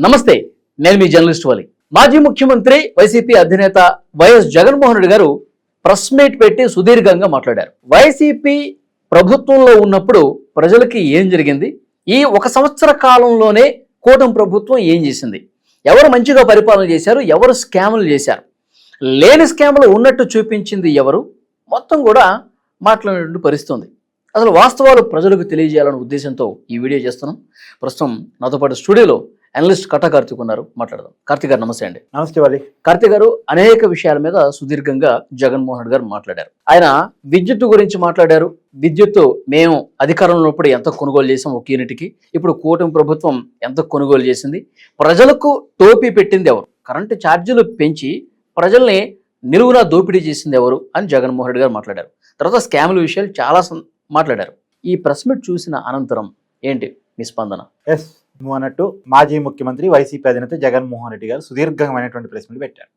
నమస్తే నేను మీ జర్నలిస్ట్ వాలి. మాజీ ముఖ్యమంత్రి వైసీపీ అధినేత వైఎస్ జగన్మోహన్ రెడ్డి గారు ప్రెస్ మీట్ పెట్టి సుదీర్ఘంగా మాట్లాడారు. వైసీపీ ప్రభుత్వంలో ఉన్నప్పుడు ప్రజలకి ఏం జరిగింది? ఈ ఒక సంవత్సర కాలంలోనే కూటమి ప్రభుత్వం ఏం చేసింది? ఎవరు మంచిగా పరిపాలన చేశారు? ఎవరు స్కాములు చేశారు? లేని స్కాములు ఉన్నట్టు చూపించింది ఎవరు? మొత్తం కూడా మాట్లాడే పరిస్థితుంది. అసలు వాస్తవాలు ప్రజలకు తెలియజేయాలనే ఉద్దేశంతో ఈ వీడియో చేస్తున్నాం. ప్రస్తుతం నాతో పాటు స్టూడియోలో అనలిస్ట్ కట్టా కార్తీక్ ఉన్నారు. మాట్లాడదాం. కార్తీక్ గారు నమస్తే అండి. నమస్తే వాలి కార్తీక్ గారు అనేక విషయాల మీద సుదీర్ఘంగా జగన్మోహన్ రెడ్డి గారు మాట్లాడారు. ఆయన విద్యుత్ గురించి మాట్లాడారు. విద్యుత్ మేము అధికారంలో ఉన్నప్పుడు ఎంత కొనుగోలు చేసాం ఒక యూనిట్కి. ఇప్పుడు కూటమి ప్రభుత్వం ఎంత కొనుగోలు చేసింది. ప్రజలకు టోపీ పెట్టింది ఎవరు? కరెంటు ఛార్జీలు పెంచి ప్రజల్ని నిలువున దోపిడీ చేసింది ఎవరు అని జగన్మోహన్ రెడ్డి గారు మాట్లాడారు. తర్వాత స్కాముల విషయాలు చాలా మాట్లాడారు. ఈ ప్రెస్ మీట్ చూసిన అనంతరం ఏంటి మీ స్పందన? ఎస్. అన్నట్టు మాజీ ముఖ్యమంత్రి వైసీపీ అధినేత జగన్మోహన్ రెడ్డి గారు సుదీర్ఘమైనటువంటి ప్రెస్ పెట్టారు.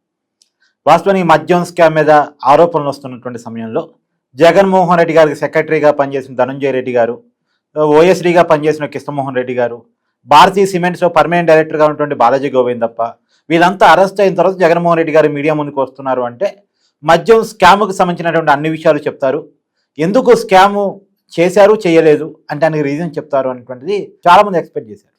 వాస్తవానికి మద్యం స్కామ్ మీద ఆరోపణలు వస్తున్నటువంటి సమయంలో జగన్మోహన్ రెడ్డి గారికి సెక్రటరీగా పనిచేసిన ధనంజయ రెడ్డి గారు ఓఎస్డీగా పనిచేసిన కిష్ణమోహన్ రెడ్డి గారు భారతీయ సిమెంట్స్లో పర్మనెంట్ డైరెక్టర్గా ఉన్నటువంటి బాలాజీ గోవిందప్ప వీళ్ళంతా అరెస్ట్ అయిన తర్వాత జగన్మోహన్ రెడ్డి గారు మీడియా ముందుకు వస్తున్నారు అంటే మద్యం స్కామ్కు సంబంధించినటువంటి అన్ని విషయాలు చెప్తారు. ఎందుకు స్కాము చేశారు చేయలేదు అంటే దానికి రీజన్ చెప్తారు అనేటువంటిది చాలా మంది ఎక్స్పెక్ట్ చేశారు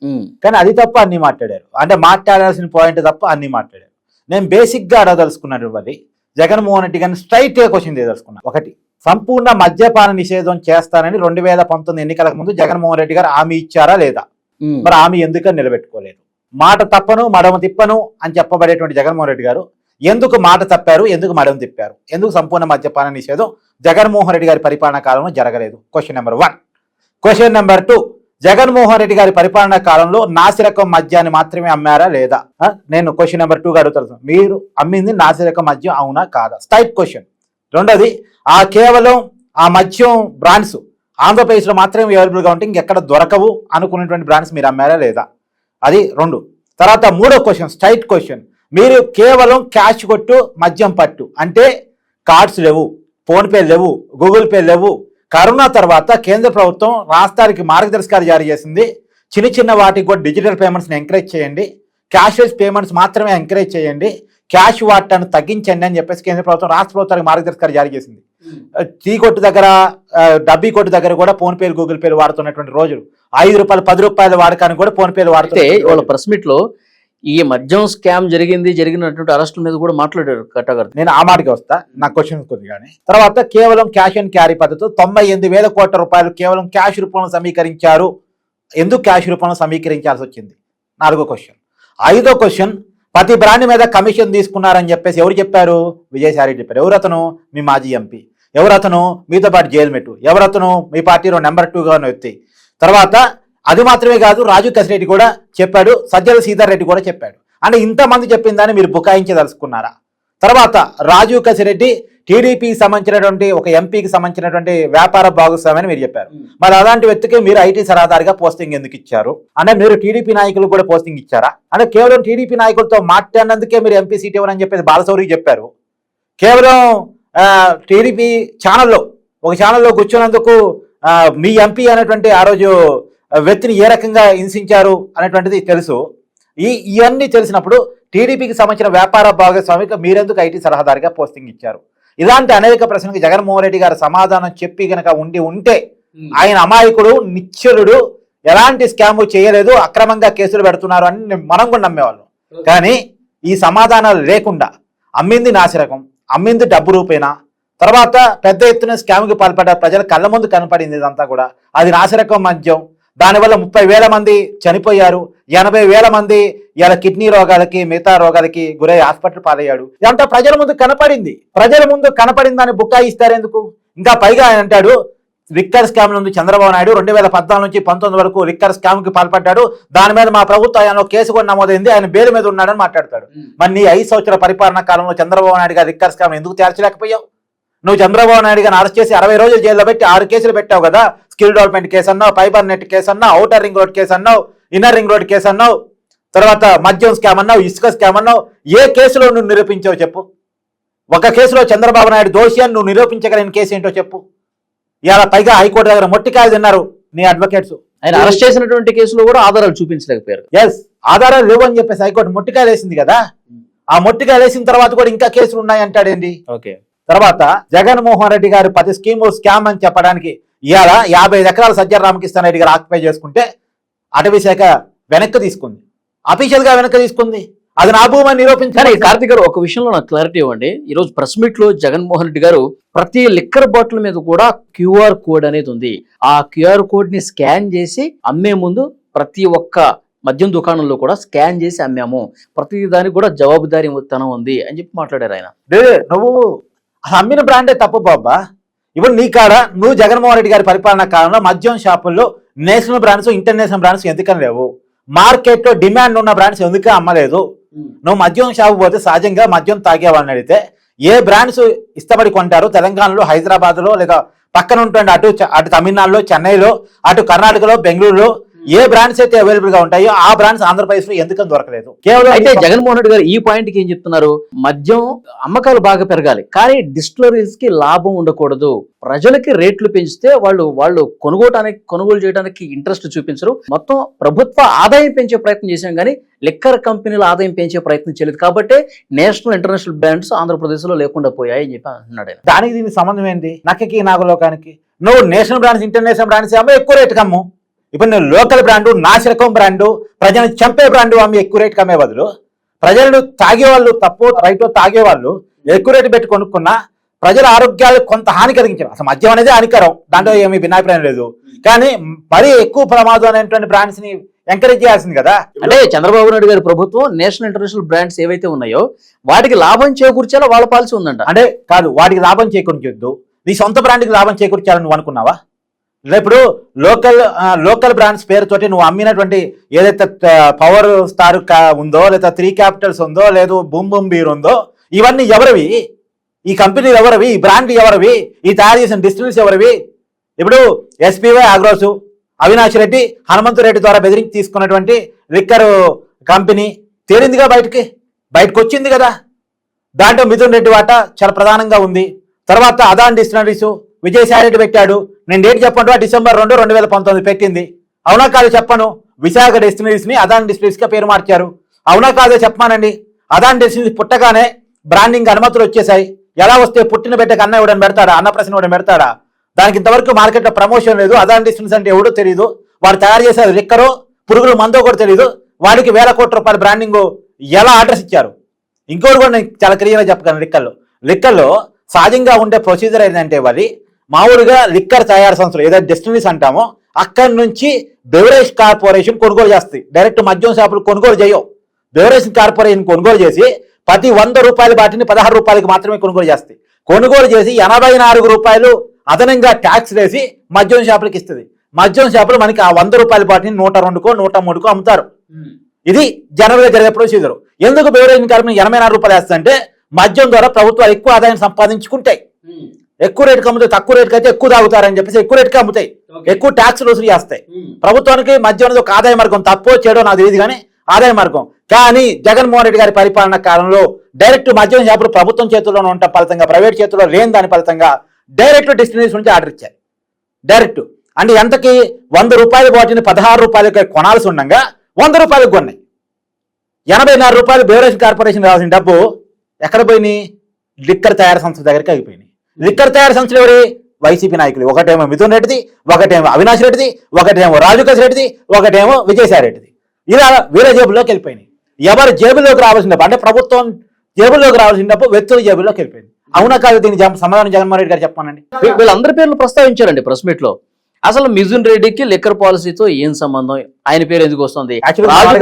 కానీ అది తప్ప అన్ని మాట్లాడారు. అంటే మాట్లాడాల్సిన పాయింట్ తప్ప అన్ని మాట్లాడారు. నేను బేసిక్గా అడగదలుచుకున్నాను అది జగన్మోహన్ రెడ్డి గారిని స్ట్రైట్ క్వశ్చన్ చేయదలుచుకున్నా. ఒకటి సంపూర్ణ మద్యపాన నిషేధం చేస్తానని రెండు వేల పంతొమ్మిది ఎన్నికలకు ముందు జగన్మోహన్ రెడ్డి గారు హామీ ఇచ్చారా లేదా? మరి హామీ ఎందుకని నిలబెట్టుకోలేదు? మాట తప్పను మడమ తిప్పను అని చెప్పబడేటువంటి జగన్మోహన్ రెడ్డి గారు ఎందుకు మాట తప్పారు? ఎందుకు మడం తిప్పారు? ఎందుకు సంపూర్ణ మద్యపాన నిషేధం? జగన్మోహన్ రెడ్డి గారి పరిపాలనా కాలంలో జరగలేదు. Question number one question number two Jaganmohan Reddy గారి పరిపాలనా కాలంలో నాసిరకం మద్యాన్ని మాత్రమే అమ్మారా లేదా? నేను క్వశ్చన్ నెంబర్ టూ అడుగుతాను మీరు అమ్మింది నాసిరకం మద్యం అవునా కాదా? స్టైట్ క్వశ్చన్ రెండోది ఆ కేవలం ఆ మద్యం బ్రాండ్స్ ఆంధ్రప్రదేశ్లో మాత్రమే అవైలబుల్గా ఉంటే ఇంకెక్కడ దొరకవు అనుకున్నటువంటి బ్రాండ్స్ మీరు అమ్మారా లేదా? అది రెండు. తర్వాత మూడో క్వశ్చన్ స్ట్రైట్ క్వశ్చన్ మీరు కేవలం క్యాష్ కొట్టు మద్యం పట్టు. అంటే కార్డ్స్ లేవు ఫోన్పే లేవు గూగుల్ పే లేవు. కరోనా తర్వాత కేంద్ర ప్రభుత్వం రాష్ట్రానికి మార్గదర్శకాలు జారీ చేసింది. చిన్న చిన్న వాటికి కూడా డిజిటల్ పేమెంట్స్ని ఎంకరేజ్ చేయండి. క్యాష్లెస్ పేమెంట్స్ మాత్రమే ఎంకరేజ్ చేయండి. క్యాష్ వాటాన్ని తగ్గించండి అని చెప్పేసి కేంద్ర ప్రభుత్వం రాష్ట్ర ప్రభుత్వానికి మార్గదర్శకాలు జారీ చేసింది. టీ కొట్టు దగ్గర డబ్బీ కొట్టు దగ్గర కూడా ఫోన్ పేలు గూగుల్ పేలు వాడుతున్నటువంటి రోజులు. ఐదు రూపాయలు పది రూపాయల వాడకానికి కూడా ఫోన్ పేలు అయితే వాడుతున్నాయి ఇవాళ ప్రెస్ మీట్లో ఈ మద్యం స్కామ్ జరిగింది జరిగినటువంటి అరెస్టుల మీద కూడా మాట్లాడారు కట్టగారు నేను ఆ మాటకి వస్తా నా క్వశ్చన్ కొద్దిగానే తర్వాత కేవలం క్యాష్ అండ్ క్యారీ పద్ధతితో తొంభై ఎనిమిది వేల కోట్ల రూపాయలు కేవలం క్యాష్ రూపంలో సమీకరించారు. ఎందుకు క్యాష్ రూపంలో సమీకరించాల్సి వచ్చింది? నాలుగో క్వశ్చన్ ఐదో క్వశ్చన్ ప్రతి బ్రాండ్ మీద కమిషన్ తీసుకున్నారని చెప్పేసి ఎవరు చెప్పారు? విజయసాయి చెప్పారు. ఎవరు అతను మీ మాజీ ఎంపీ ఎవరు అతను మీతో పాటు జైలు మెట్టు. ఎవరు అతను మీ పార్టీలో నెంబర్ టూగా ఉన్న వ్యక్తి తర్వాత అది మాత్రమే కాదు రాజు కసిరెడ్డి కూడా చెప్పాడు సజ్జల సీతారెడ్డి రెడ్డి కూడా చెప్పాడు. అంటే ఇంతమంది చెప్పిందని మీరు బుకాయించదలుచుకున్నారా? తర్వాత రాజు కసిరెడ్డి టీడీపీకి సంబంధించినటువంటి ఒక ఎంపీకి సంబంధించినటువంటి వ్యాపార భాగస్వామి అని మీరు చెప్పారు. మరి అలాంటి వ్యక్తికి మీరు ఐటీ సలహాదారుగా పోస్టింగ్ ఎందుకు ఇచ్చారు? అంటే మీరు టీడీపీ నాయకులు కూడా పోస్టింగ్ ఇచ్చారా? అంటే కేవలం టీడీపీ నాయకులతో మాట్లాడినందుకే మీరు ఎంపీ సీట్ ఇవ్వరని చెప్పేసి బాలశౌరికి చెప్పారు. కేవలం టీడీపీ ఛానల్లో ఒక ఛానల్లో కూర్చున్నందుకు మీ ఎంపీ అనేటువంటి ఆ రోజు వ్యక్తిని ఏ రకంగా హింసించారు అనేటువంటిది తెలుసు. ఈ ఇవన్నీ తెలిసినప్పుడు టీడీపీకి సంబంధించిన వ్యాపార భాగస్వామికి మీరెందుకు ఐటీ సలహాదారుగా పోస్టింగ్ ఇచ్చారు? ఇలాంటి అనేక ప్రశ్నలకు జగన్మోహన్ రెడ్డి గారు సమాధానం చెప్పి గనక ఉండి ఉంటే ఆయన అమాయకుడు నిశ్చలుడు ఎలాంటి స్కామ్ చేయలేదు అక్రమంగా కేసులు పెడుతున్నారు అని మనం కూడా నమ్మేవాళ్ళం. కానీ ఈ సమాధానాలు లేకుండా అమ్మింది నాసిరకం అమ్మింది డబ్బు రూపేనా? తర్వాత పెద్ద ఎత్తున స్కామ్కి పాల్పడ్డ ప్రజల కళ్ళ ముందు కనపడింది ఇదంతా కూడా. అది నాసిరకం మద్యం దానివల్ల ముప్పై వేల మంది చనిపోయారు. ఎనభై వేల మంది ఇలా కిడ్నీ రోగాలకి మిగతా రోగాలకి గురై హాస్పిటల్ పాలయ్యాడు. ఇదంతా ప్రజల ముందు కనపడింది. ప్రజల ముందు కనపడింది అని బుక్కాయిస్తారు ఎందుకు ఇంకా పైగా ఆయన అంటాడు రిక్కర్ స్కామ్ నుండి చంద్రబాబు నాయుడు రెండు వేల పద్నాలుగు నుంచి పంతొమ్మిది వరకు రిక్కర్ స్కామ్కి పాల్పడ్డాడు. దాని మీద మా ప్రభుత్వం ఆయన కేసు కూడా నమోదైంది. ఆయన బెయిల్ మీద ఉన్నాడని మాట్లాడతాడు. మరి నీ ఐదు సంవత్సరాల పరిపాలన కాలంలో చంద్రబాబు నాయుడు గారు రిక్కర్ స్కామ్ ఎందుకు తేల్చలేకపోయావు నువ్వు చంద్రబాబు నాయుడు గారిని అరెస్ట్ చేసి అరవై రోజులు జైల్లో పెట్టి ఆరు కేసులు పెట్టావు కదా. స్కిల్ డెవలప్మెంట్ కేసు అన్నావు ఫైబర్ నెట్ కేసు అన్నావు అవుటర్ రింగ్ రోడ్ కేసు అన్నావు ఇన్నర్ రింగ్ రోడ్ కేసు అన్నావు తర్వాత మద్యం స్కామ్ అన్నావు ఇసుక స్కామ్ అన్నావు ఏ కేసులో నువ్వు నిరూపించావు చెప్పు. ఒక కేసులో చంద్రబాబు నాయుడు దోషి అని నువ్వు నిరూపించగలిగిన కేసు ఏంటో చెప్పు. ఇవాళ పైగా హైకోర్టు దగ్గర మొట్టికాయలు తిన్నారు నీ అడ్వకేట్స్ ఆయన అరెస్ట్ చేసినటువంటి కేసులో కూడా ఆధారాలు చూపించలేకపోయారు. ఎస్ ఆధారాలు లేవు అని చెప్పేసి హైకోర్టు మొట్టికాయలు వేసింది కదా. ఆ మొట్టికాయలు వేసిన తర్వాత కూడా ఇంకా కేసులు ఉన్నాయి అంటాడేంటి ఓకే. తర్వాత జగన్మోహన్ రెడ్డి గారు పది స్కీము స్కామ్ అని చెప్పడానికి ఇవాళ యాభై ఐదు ఎకరాలు సజ్జల రామకృష్ణ రెడ్డి గారు ఆక్యుపై చేసుకుంటే అటవీ శాఖ వెనక్కి తీసుకుంది. అఫీషియల్గా వెనక్కి తీసుకుంది. అది నా భూమి అని కానీ నిరూపించారు కార్తిక్ గారు ఒక విషయంలో నాకు క్లారిటీ ఇవ్వండి. ఈ రోజు ప్రెస్ మీట్లో జగన్మోహన్ రెడ్డి గారు ప్రతి లిక్కర్ బాటిల్ మీద కూడా క్యూఆర్ కోడ్ అనేది ఉంది. ఆ క్యూఆర్ కోడ్ని స్కాన్ చేసి అమ్మే ముందు ప్రతి ఒక్క మద్యం దుకాణంలో కూడా స్కాన్ చేసి అమ్మాము. ప్రతి దానికి కూడా జవాబుదారీ తనం ఉంది అని చెప్పి మాట్లాడారు ఆయన. నువ్వు అమ్మిన బ్రాండే తప్పు బాబా? ఇప్పుడు నీ కాడ నువ్వు జగన్మోహన్ రెడ్డి గారి పరిపాలన కాలంలో మద్యం షాపుల్లో నేషనల్ బ్రాండ్స్ ఇంటర్నేషనల్ బ్రాండ్స్ ఎందుకని లేవు? మార్కెట్లో డిమాండ్ ఉన్న బ్రాండ్స్ ఎందుకు అమ్మలేదు? నువ్వు మద్యం షాపు పోతే సహజంగా మద్యం తాగేవాళ్ళని అడిగితే ఏ బ్రాండ్స్ ఇష్టపడి కొంటారు? తెలంగాణలో హైదరాబాద్లో లేదా పక్కన ఉంటుంది అటు అటు తమిళనాడులో చెన్నైలో అటు కర్ణాటకలో బెంగళూరులో ఏ బ్రాండ్స్ అయితే అవైలబుల్గా ఉంటాయో ఆ బ్రాండ్స్ ఆంధ్రప్రదేశ్లో ఎందుకని దొరకలేదు? కేవలం అయితే జగన్మోహన్ రెడ్డి గారు ఈ పాయింట్కి ఏం చెప్తున్నారు? మద్యం అమ్మకాలు బాగా పెరగాలి. కానీ డిస్టిలరీస్కి లాభం ఉండకూడదు. ప్రజలకి రేట్లు పెంచితే వాళ్ళు వాళ్ళు కొనుగోటానికి కొనుగోలు చేయడానికి ఇంట్రెస్ట్ చూపించరు. మొత్తం ప్రభుత్వ ఆదాయం పెంచే ప్రయత్నం చేశాం కానీ లిక్కర్ కంపెనీల ఆదాయం పెంచే ప్రయత్నం చేయలేదు. కాబట్టి నేషనల్ ఇంటర్నేషనల్ బ్రాండ్స్ ఆంధ్రప్రదేశ్లో లేకుండా పోయాయి అని చెప్పి అంటున్నాడు దానికి దీనికి సంబంధం ఏంటి నక్కకి నాగలోకానికి. నువ్వు నేషనల్ బ్రాండ్స్ ఇంటర్నేషనల్ బ్రాండ్స్ అమ్మ ఎక్కువ రేటుకి అమ్ము. ఇప్పుడు నువ్వు లోకల్ బ్రాండు నాశరకం బ్రాండు ప్రజలను చంపే బ్రాండు అమ్మి ఎక్కువ రేటుకి అమ్మే బదులు ప్రజలు తాగేవాళ్ళు తప్పు రైతు తాగేవాళ్ళు ఎక్కువ రేటు పెట్టి కొనుక్కున్నా ప్రజల ఆరోగ్యాలు కొంత హాని కలిగించారు అసలు మద్యం అనేది హానికరం. దాంట్లో ఏమీ భిన్నాభిప్రాయం లేదు. కానీ మరీ ఎక్కువ ప్రమాదం అనేటువంటి బ్రాండ్స్ని ఎంకరేజ్ చేయాల్సింది కదా. అంటే చంద్రబాబు నాయుడు గారి ప్రభుత్వం నేషనల్ ఇంటర్నేషనల్ బ్రాండ్స్ ఏవైతే ఉన్నాయో వాటికి లాభం చేకూర్చేలా వాళ్ళ పాలసీ ఉందంట. అంటే కాదు వాడికి లాభం చేకూర్చొద్దు. నీ సొంత బ్రాండ్కి లాభం చేకూర్చాలని నువ్వు అనుకున్నావా? ఇప్పుడు లోకల్ లోకల్ బ్రాండ్స్ పేరుతోటి నువ్వు అమ్మినటువంటి ఏదైతే పవర్ స్టార్ కా- ఉందో లేదా త్రీ క్యాపిటల్స్ ఉందో లేదు బూమ్ బూమ్ బీర్ ఉందో ఇవన్నీ ఎవరివి? ఈ కంపెనీలు ఎవరివి? ఈ బ్రాండ్ ఎవరివి? ఈ తయారు చేసిన డిస్టిల్స్ ఎవరివి? ఇప్పుడు S P Y agros Avinash Reddy Hanumanthu Reddy ద్వారా బెదిరించి తీసుకున్నటువంటి లిక్కర్ కంపెనీ తేలిందిగా బయటికి బయటకు వచ్చింది కదా. దాంట్లో మిథున్ రెడ్డి వాటా చాలా ప్రధానంగా ఉంది. తర్వాత అదాన్ డిస్టినరీసు విజయసాయి రెడ్డి పెట్టాడు. నేను డేట్ చెప్పండి డిసెంబర్ రెండు రెండు వేల పంతొమ్మిది పెట్టింది. అవునా కాదు చెప్పను. విశాఖ డెస్టినరీస్ అదాన్ డిస్టిలరీస్గా పేరు మార్చారు. అవునా కాదో చెప్పమానండి అదాన్ డెస్టినరీస్ పుట్టగానే బ్రాండింగ్ అనుమతులు వచ్చేసాయి ఎలా వస్తే పుట్టిన బిడ్డకు అన్న ఇవ్వడం పెడతాడా అన్న ప్రశ్న ఇవ్వడం పెడతాడా దానికి ఇంతవరకు మార్కెట్లో ప్రమోషన్ లేదు. అదాన్ డిస్టిలరీస్ అంటే ఎవడో తెలియదు వాడు తయారు చేసేది రిక్కరో పురుగులు మందో కూడా తెలియదు వాడికి వేల కోట్ల రూపాయల బ్రాండింగ్ ఎలా ఆర్డర్స్ ఇచ్చారు? ఇంకోటి కూడా నేను చాలా క్లియర్గా చెప్పగలను లిక్కర్లో లిక్కర్లో సహజంగా ఉండే ప్రొసీజర్ ఏంటంటే వారి మామూలుగా లిక్కర్ తయారు సంస్థలు ఏదైతే డెస్టినరీస్ అంటామో అక్కడి నుంచి బెవరేజ్ కార్పొరేషన్ కొనుగోలు చేస్తాయి డైరెక్ట్ మద్యం షాపులు కొనుగోలు చేయవు. బెవరేజ్ కార్పొరేషన్ కొనుగోలు చేసి ప్రతి వంద రూపాయల బాటిని పదహారు రూపాయలకి మాత్రమే కొనుగోలు చేస్తాయి కొనుగోలు చేసి ఎనభై నాలుగు రూపాయలు అదనంగా ట్యాక్స్ వేసి మద్యం షాపులకు ఇస్తుంది. మద్యం షాపులు మనకి ఆ వంద రూపాయల బాటిని నూట రెండుకో నూట మూడుకో అమ్ముతారు. ఇది జనరల్గా జరిగే ప్రొసీజర్ ఎందుకు బెవరేజ్ కార్పొరేషన్ ఎనభై నాలుగు రూపాయలు వేస్తుందంటే మద్యం ద్వారా ప్రభుత్వాలు ఎక్కువ ఆదాయం సంపాదించుకుంటాయి. Hmm. ఎక్కువ రేటుకి అమ్ముతాయి తక్కువ రేటుకి అయితే ఎక్కువ తాగుతారని చెప్పేసి ఎక్కువ రేటుకి అమ్ముతాయి. ఎక్కువ ట్యాక్స్ వసూలు చేస్తాయి. ప్రభుత్వానికి మద్యం అనేది ఒక ఆదాయ మార్గం తప్పో చేయడో నాకు తెలియదు కానీ ఆదాయ మార్గం. కానీ జగన్మోహన్ రెడ్డి గారి పరిపాలన కాలంలో డైరెక్ట్ మద్యం షాపులు ప్రభుత్వం చేతుల్లోనే ఉంటాం ఫలితంగా ప్రైవేట్ చేతుల్లో లేని దాని ఫలితంగా డైరెక్ట్ డెస్టినేషన్ నుంచి ఆర్డర్ ఇచ్చారు. డైరెక్ట్ అంటే ఎంతకి? వంద రూపాయల బాటిల్ని పదహారు రూపాయలకి కొనాల్సి ఉండగా వంద రూపాయలకు కొన్నాయి. ఎనభై నాలుగు రూపాయలు బెవరేజ్ కార్పొరేషన్ రావాల్సిన డబ్బు ఎక్కడ పోయినాయి? లిక్కర్ తయారు సంస్థ దగ్గరికి ఆగిపోయినాయి. లిక్కర్ తయారు సంస్థలు ఎవరి? వైసీపీ నాయకులు. ఒకటేమో మిథున్ రెడ్డిది ఒకటేమో అవినాష్ రెడ్డిది ఒకటేమో రాజుకస్ రెడ్డిది ఒకటేమో విజయసాయి రెడ్డిది. ఇలా వీళ్ళ జేబుల్లోకి వెళ్ళిపోయినాయి. ఎవరి జేబుల్లోకి రావాల్సిన డబ్బు అంటే ప్రభుత్వం జేబుల్లోకి రావాల్సిన డబ్బు వ్యక్తుల జేబుల్లోకి వెళ్ళిపోయింది. అవునా కాదు దీని సమాధానం జగన్మోహన్ రెడ్డి గారు చెప్పానండి వీళ్ళందరి పేర్లు ప్రస్తావించారండి ప్రెస్ మీట్లో అసలు మిజున్ రెడ్డికి లిక్కర్ పాలసీతో ఏం సంబంధం? ఆయన పేరు ఎందుకు వస్తుంది? నాలుగు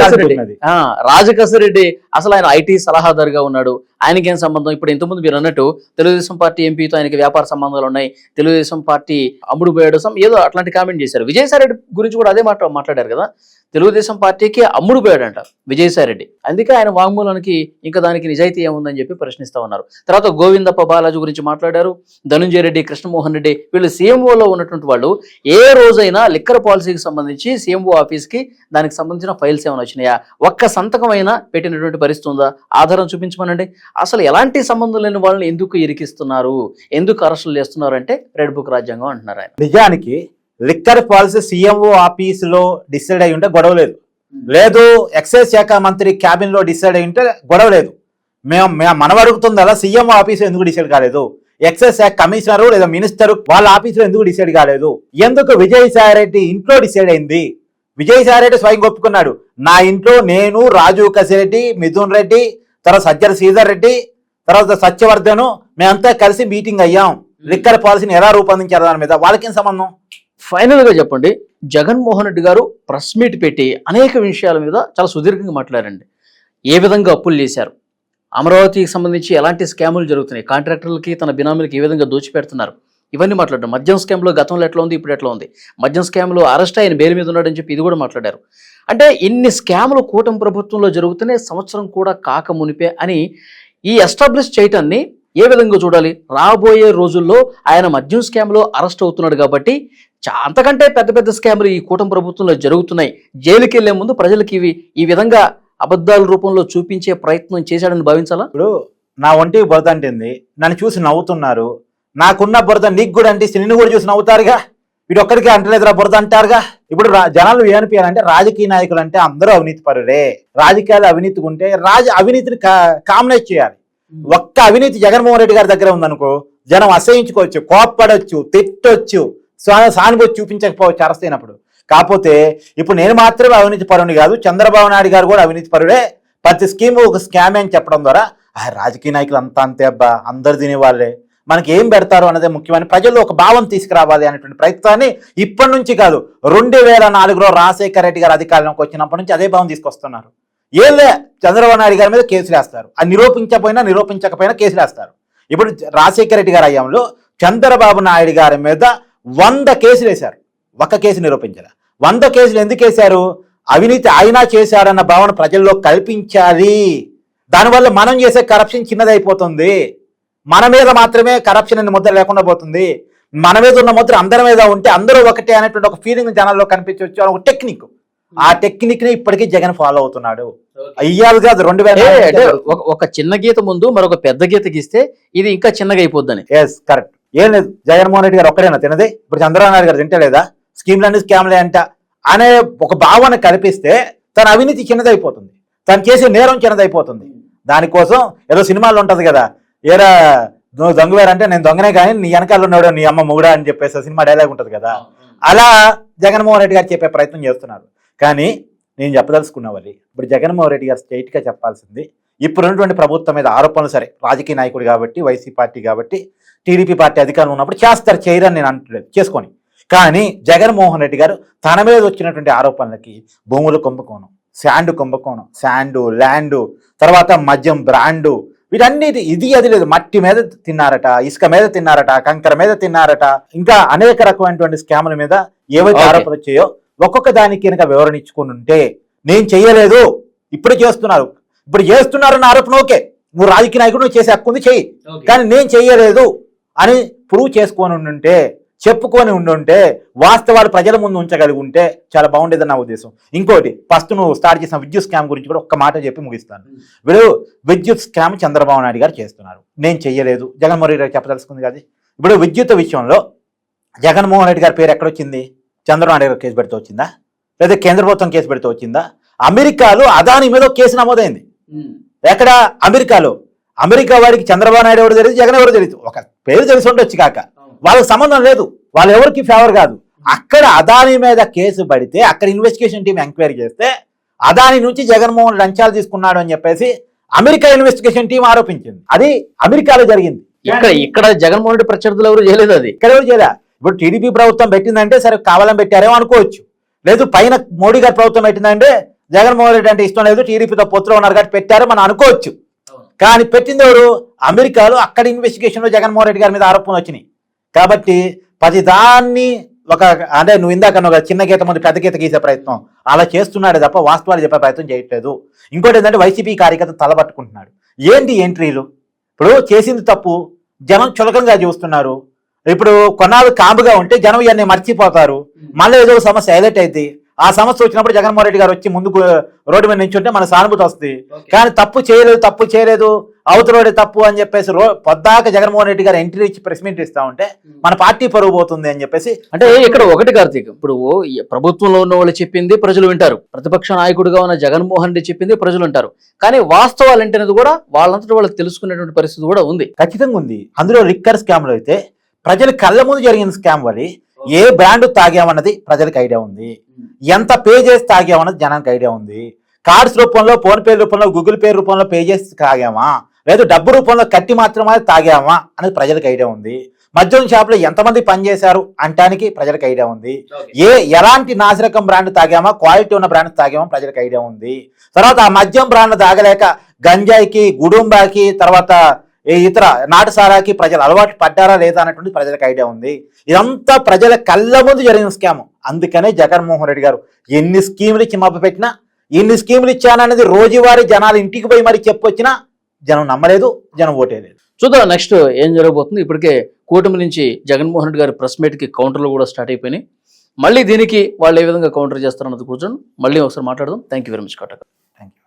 రెడ్డి. అసలు ఆయన ఐటీ సలహాదారుగా ఉన్నాడు. ఆయనకి ఏం సంబంధం? ఇప్పుడు ఇంతకుముందు మీరు అన్నట్టు తెలుగుదేశం పార్టీ ఎంపీతో ఆయనకి వ్యాపార సంబంధాలు ఉన్నాయి. తెలుగుదేశం పార్టీ అమ్ముడు పోయాడు ఏదో అట్లాంటి కామెంట్ చేశారు. విజయసాయి రెడ్డి గురించి కూడా అదే మాట మాట్లాడారు కదా? తెలుగుదేశం పార్టీకి అమ్ముడుపోయాడంట విజయసాయిరెడ్డి. విజయసాయి రెడ్డి అందుకే ఆయన వాంగ్మూలానికి ఇంకా దానికి నిజాయితీ ఏముందని చెప్పి ప్రశ్నిస్తా ఉన్నారు. తర్వాత గోవిందప్ప బాలాజీ గురించి మాట్లాడారు. ధనుంజయ రెడ్డి కృష్ణమోహన్ రెడ్డి వీళ్ళు సీఎంఓలో ఉన్నటువంటి వాళ్ళు ఏ రోజైనా లిక్కర్ పాలసీకి సంబంధించి సీఎంఓ ఆఫీస్కి దానికి సంబంధించిన ఫైల్స్ ఏమైనా వచ్చినాయా? ఒక్క సంతకం అయినా పెట్టినటువంటి పరిస్థితి ఉందా? ఆధారం చూపించమనండి. అసలు ఎలాంటి సంబంధం లేని వాళ్ళని ఎందుకు ఇరికిస్తున్నారు? ఎందుకు అరెస్టులు చేస్తున్నారు అంటే రెడ్ బుక్ రాజ్యాంగం అంటున్నారు ఆయన. నిజానికి లిక్కర్ పాలసీ సీఎంఓ ఆఫీసులో డిసైడ్ అయి ఉంటే గొడవ లేదు. లేదు ఎక్సైజ్ శాఖ మంత్రి క్యాబిన్లో డిసైడ్ అయింటే గొడవ లేదు. మేము మనం అడుగుతుంది అలా సీఎం ఆఫీస్ ఎందుకు డిసైడ్ కాలేదు? ఎక్సైజ్ శాఖ కమిషనర్ లేదా మినిస్టర్ వాళ్ళ ఆఫీసులో ఎందుకు డిసైడ్ కాలేదు? ఎందుకు విజయసాయి రెడ్డి ఇంట్లో డిసైడ్ అయింది? విజయసాయి రెడ్డి స్వయం ఒప్పుకున్నాడు. నా ఇంట్లో నేను రాజు కసిరెడ్డి మిథున్ రెడ్డి తర్వాత సజ్జల శ్రీధర్ రెడ్డి తర్వాత సత్యవర్ధను మేమంతా కలిసి మీటింగ్ అయ్యాం. లిక్కర్ పాలసీని ఎలా రూపొందించారు దాని మీద? వాళ్ళకేం సంబంధం? ఫైనల్గా చెప్పండి. జగన్మోహన్ రెడ్డి గారు ప్రెస్ మీట్ పెట్టి అనేక విషయాల మీద చాలా సుదీర్ఘంగా మాట్లాడారండి. ఏ విధంగా అప్పులు చేశారు? అమరావతికి సంబంధించి ఎలాంటి స్కాములు జరుగుతున్నాయి? కాంట్రాక్టర్లకి తన బినామీలకి ఏ విధంగా దోచిపెడుతున్నారు? ఇవన్నీ మాట్లాడారు మద్యం స్కామ్లో గతంలో ఎట్లా ఉంది? ఇప్పుడు ఎట్లా ఉంది? మద్యం స్కామ్లో అరెస్ట్ అయిన బెయిల్ మీద ఉన్నాడని చెప్పి ఇది కూడా మాట్లాడారు. అంటే ఇన్ని స్కాములు కూటమి ప్రభుత్వంలో జరుగుతూనే సంవత్సరం కూడా కాక మునిపే అని ఈ ఎస్టాబ్లిష్ చేయటాన్ని ఏ విధంగా చూడాలి? రాబోయే రోజుల్లో ఆయన మద్యం స్కామ్లో అరెస్ట్ అవుతున్నాడు కాబట్టి అంతకంటే పెద్ద పెద్ద స్కాములు ఈ కూటమి ప్రభుత్వంలో జరుగుతున్నాయి. జైలుకి వెళ్ళే ముందు ప్రజలకి ఇవి ఈ విధంగా అబద్ధాల రూపంలో చూపించే ప్రయత్నం చేశాడని భావించాలా? ఇప్పుడు నా ఒంటికి బురద అంటింది. నన్ను చూసి నవ్వుతున్నారు. నాకున్న బురద నీకు కూడా అంటిస్తే నిన్ను కూడా చూసి నవ్వుతారుగా? వీడు ఒక్కడికి అంటలేదురా బురద అంటారుగా? ఇప్పుడు జనాలు ఏమనిపించాలంటే రాజకీయ నాయకులు అంటే అందరూ అవినీతి పరులే రాజకీయాలు అవినీతి ఉంటే రాజ అవినీతిని కామనైజ్ చేయాలి. ఒక్క అవినీతి జగన్మోహన్ రెడ్డి గారి దగ్గర ఉందనుకో జనం అసహించుకోవచ్చు కోప్పడొచ్చు తిట్టొచ్చు సానుభూతి చూపించకపోవచ్చు అరెస్ట్ కాకపోతే ఇప్పుడు నేను మాత్రమే అవినీతి పరుని కాదు చంద్రబాబు నాయుడు గారు కూడా అవినీతి పరుడే. ప్రతి స్కీమ్ ఒక స్కామ్ అని చెప్పడం ద్వారా ఆ రాజకీయ నాయకులు అంతా అంతే అబ్బా అందరు తినే వాళ్ళే మనకి ఏం పెడతారు అన్నదే ముఖ్యమైన ప్రజల్లో ఒక భావం తీసుకురావాలి అనేటువంటి ప్రయత్నాన్ని ఇప్పటి నుంచి కాదు రెండు వేల నాలుగులో రాజశేఖర రెడ్డి గారు అధికారంలోకి వచ్చినప్పటి నుంచి అదే భావం తీసుకొస్తున్నారు. ఏలే చంద్రబాబు నాయుడు గారి మీద కేసులు వేస్తారు. అది నిరూపించకపోయినా నిరూపించకపోయినా కేసులు వేస్తారు. ఇప్పుడు రాజశేఖర రెడ్డి గారి హయాంలో చంద్రబాబు నాయుడు గారి మీద వంద కేసులు వేశారు. ఒక్క కేసు నిరూపించారు వంద కేసులు ఎందుకు వేశారు? అవినీతి ఆయన చేశారన్న భావన ప్రజల్లో కల్పించాలి. దానివల్ల మనం చేసే కరప్షన్ చిన్నదైపోతుంది. మన మీద మాత్రమే కరప్షన్ అనే ముద్ర లేకుండా పోతుంది. మన మీద ఉన్న ముద్ర అందరి మీద ఉంటే అందరూ ఒకటే అనేటువంటి ఒక ఫీలింగ్ జనాల్లో కనిపించవచ్చు. అని ఒక టెక్నిక్ ఆ టెక్నిక్ని ఇప్పటికీ జగన్ ఫాలో అవుతున్నాడు. అయ్యాలి కాదు రెండు వేల ఒక- చిన్న గీత ముందు మరొక పెద్ద గీత గీస్తే ఇది ఇంకా చిన్నగా అయిపోద్దని. ఎస్ కరెక్ట్ ఏం లేదు జగన్మోహన్ రెడ్డి గారు ఒక్కడేనా తినది ఇప్పుడు చంద్రబాబు నాయుడు గారు తింటలేదా స్కీమ్లన్నీ స్కామ్లే అంట. అనే ఒక భావన కల్పిస్తే తన అవినీతి చిన్నదైపోతుంది. తను చేసే నేరం చిన్నదైపోతుంది. దానికోసం ఏదో సినిమాల్లో ఉంటది కదా. ఏరా నువ్వు దొంగవేరంటే నేను దొంగనే కానీ నీ వెనకాల ఉన్నాడు నీ అమ్మ మొగుడా అని చెప్పేసి సినిమా డైలాగ్ ఉంటది కదా. అలా జగన్మోహన్ రెడ్డి గారు చెప్పే ప్రయత్నం చేస్తున్నారు. కానీ నేను చెప్పదలుచుకున్న వాళ్ళు ఇప్పుడు జగన్మోహన్ రెడ్డి గారు straight గా చెప్పాల్సింది ఇప్పుడు ఉన్నటువంటి ప్రభుత్వం మీద ఆరోపణలు సరే రాజకీయ నాయకుడు కాబట్టి వైసీపీ పార్టీ కాబట్టి టీడీపీ పార్టీ అధికారం ఉన్నప్పుడు చేస్తారు చేయరని నేను అంటలేదు చేసుకొని కానీ జగన్మోహన్ రెడ్డి గారు తన మీద వచ్చినటువంటి ఆరోపణలకి భూముల కుంభకోణం శాండ్ కుంభకోణం శాండు ల్యాండు తర్వాత మద్యం బ్రాండు వీటన్నిటి ఇది అది లేదు మట్టి మీద తిన్నారట ఇసుక మీద తిన్నారట కంకర మీద తిన్నారట ఇంకా అనేక రకమైనటువంటి స్కాముల మీద ఏవైతే. ఆరోపణలు వచ్చాయో ఒక్కొక్క దానికి కనుక వివరణ ఇచ్చుకుని ఉంటే నేను చెయ్యలేదు ఇప్పుడు చేస్తున్నారు. ఇప్పుడు చేస్తున్నారన్న ఆరోపణ ఓకే. నువ్వు రాజకీయ నాయకుడు నువ్వు చేసే హక్కు ఉంది చెయ్యి. కానీ నేను చెయ్యలేదు అని ప్రూవ్ చేసుకొని ఉండుంటే చెప్పుకొని ఉండుంటే వాస్తవాలు ప్రజల ముందు ఉంచగలిగి ఉంటే చాలా బాగుండేదని నా ఉద్దేశం. ఇంకోటి ఫస్ట్ నువ్వు స్టార్ట్ చేసిన విద్యుత్ స్కామ్ గురించి కూడా ఒక్క మాట చెప్పి ముగిస్తాను. ఇప్పుడు విద్యుత్ స్కామ్ చంద్రబాబు నాయుడు గారు చేస్తున్నారు. నేను చెయ్యలేదు. జగన్మోహన్ రెడ్డి గారు చెప్పదలుచుకుంది కదా. ఇప్పుడు విద్యుత్ విషయంలో జగన్మోహన్ రెడ్డి గారి పేరు ఎక్కడొచ్చింది చంద్రబాబు నాయుడు గారు కేసు పెడితే వచ్చిందా? లేదా కేంద్ర ప్రభుత్వం కేసు పెడితే వచ్చిందా? అమెరికాలో అదాని మీద కేసు నమోదైంది. ఎక్కడ? అమెరికాలో. అమెరికా వాడికి చంద్రబాబు నాయుడు ఎవరు తెలియదు జగన్ ఎవరు తెలియదు ఒక పేరు తెలిసి ఉండొచ్చు కాక. వాళ్ళకి సంబంధం లేదు. వాళ్ళు ఎవరికి ఫేవర్ కాదు. అక్కడ అదాని మీద కేసు పడితే అక్కడ ఇన్వెస్టిగేషన్ టీం ఎంక్వైరీ చేస్తే అదాని నుంచి జగన్మోహన్ లంచాలు తీసుకున్నాడు అని చెప్పేసి అమెరికా ఇన్వెస్టిగేషన్ టీం ఆరోపించింది. అది అమెరికాలో జరిగింది. ఇక్కడ ఇక్కడ జగన్మోహన్ రెడ్డి ప్రత్యర్థులు ఎవరు చేయలేదు అది. ఇక్కడ ఎవరు చేయలే? ఇప్పుడు టీడీపీ ప్రభుత్వం పెట్టిందంటే సరే కావాలని పెట్టారేమో అనుకోవచ్చు. లేదు పైన మోడీ గారి ప్రభుత్వం పెట్టిందంటే జగన్మోహన్ రెడ్డి అంటే ఇష్టం లేదు టీడీపీతో పొత్తులో ఉన్నారు కాబట్టి పెట్టారు మనం అనుకోవచ్చు. కానీ పెట్టింది ఎవరు? అమెరికాలో అక్కడ ఇన్వెస్టిగేషన్లో జగన్మోహన్ రెడ్డి గారి మీద ఆరోపణలు వచ్చినాయి. కాబట్టి ప్రతి దాన్ని ఒక అంటే నువ్వు ఇందాక కదా, చిన్న గీత ముందు పెద్ద గీత గీసే ప్రయత్నం. అలా చేస్తున్నాడు తప్ప వాస్తవాలు చెప్పే ప్రయత్నం చేయట్లేదు. ఇంకోటి ఏంటంటే వైసీపీ కార్యకర్త తలబట్టుకుంటున్నాడు ఏంటి ఎంట్రీలు ఇప్పుడు చేసింది తప్పు జనం చులకంగా చూస్తున్నారు. ఇప్పుడు కొన్నాళ్ళు కాముగా ఉంటే జనం ఇవన్నీ మర్చిపోతారు. మళ్ళీ ఏదో ఒక సమస్య హైలైట్ అయితే ఆ సమస్య వచ్చినప్పుడు జగన్మోహన్ రెడ్డి గారు వచ్చి ముందుకు రోడ్డు మీద నించుంటే మన సానుభూతి వస్తుంది. కానీ తప్పు చేయలేదు తప్పు చేయలేదు అవతలోడి తప్పు అని చెప్పేసి రో పొద్దాక జగన్మోహన్ రెడ్డి గారు ఎంట్రీ ఇచ్చి ప్రెస్ మీట్ ఇస్తా ఉంటే మన పార్టీ పరువు పోతుంది అని చెప్పేసి అంటే ఇక్కడ ఒకటి కార్తీక్ ఇప్పుడు ప్రభుత్వంలో ఉన్న వాళ్ళు చెప్పింది ప్రజలు వింటారు. ప్రతిపక్ష నాయకుడిగా ఉన్న జగన్మోహన్ రెడ్డి చెప్పింది ప్రజలు వింటారు. కానీ వాస్తవాలు ఏంటనేది కూడా వాళ్ళంతటి వాళ్ళకి తెలుసుకునేటువంటి పరిస్థితి కూడా ఉంది. ఖచ్చితంగా ఉంది. అందులో లిక్కర్ స్కామ్లో అయితే ప్రజల కళ్ళ ముందు జరిగిన స్కామ్ వల్ల ఏ బ్రాండ్ తాగామన్నది ప్రజలకు ఐడియా ఉంది. ఎంత పే చేసి తాగామన్నది జనానికి ఐడియా ఉంది. కార్డ్స్ రూపంలో ఫోన్ పే రూపంలో గూగుల్ పే రూపంలో పే చేసి తాగామా? లేదు డబ్బు రూపంలో కట్టి మాత్రమే తాగామా? అనేది ప్రజలకు ఐడియా ఉంది. మద్యం షాప్లో ఎంతమంది పనిచేశారు అంటానికి ప్రజలకు ఐడియా ఉంది. ఏ ఎలాంటి నాసిరకం బ్రాండ్ తాగామా? క్వాలిటీ ఉన్న బ్రాండ్ తాగామా? ప్రజలకు ఐడియా ఉంది. తర్వాత ఆ మద్యం బ్రాండ్ తాగలేక గంజాయికి గుడుంబాకి తర్వాత ఈ ఇతర నాటుసారాకి ప్రజలు అలవాటు పడ్డారా లేదా అన్నటువంటి ప్రజలకు ఐడియా ఉంది. ఇదంతా ప్రజల కళ్ళ ముందు జరిగిన స్కామ్. అందుకనే జగన్మోహన్ రెడ్డి గారు ఎన్ని స్కీములు ఇచ్చి మభ్య పెట్టినా ఎన్ని స్కీములు ఇచ్చాననేది రోజువారీ జనాలు ఇంటికి పోయి మరి చెప్పొచ్చినా జనం నమ్మలేదు జనం ఓటేయలేదు. చూద్దాం నెక్స్ట్ ఏం జరగబోతుంది. ఇప్పటికే కూటమి నుంచి జగన్మోహన్ రెడ్డి గారి ప్రెస్ మీట్కి కౌంటర్లు కూడా స్టార్ట్ అయిపోయినాయి. మళ్ళీ దీనికి వాళ్ళు ఏ విధంగా కౌంటర్ చేస్తారన్నది కూర్చొని మళ్ళీ ఒకసారి మాట్లాడదాం. Thank you very much Cuttack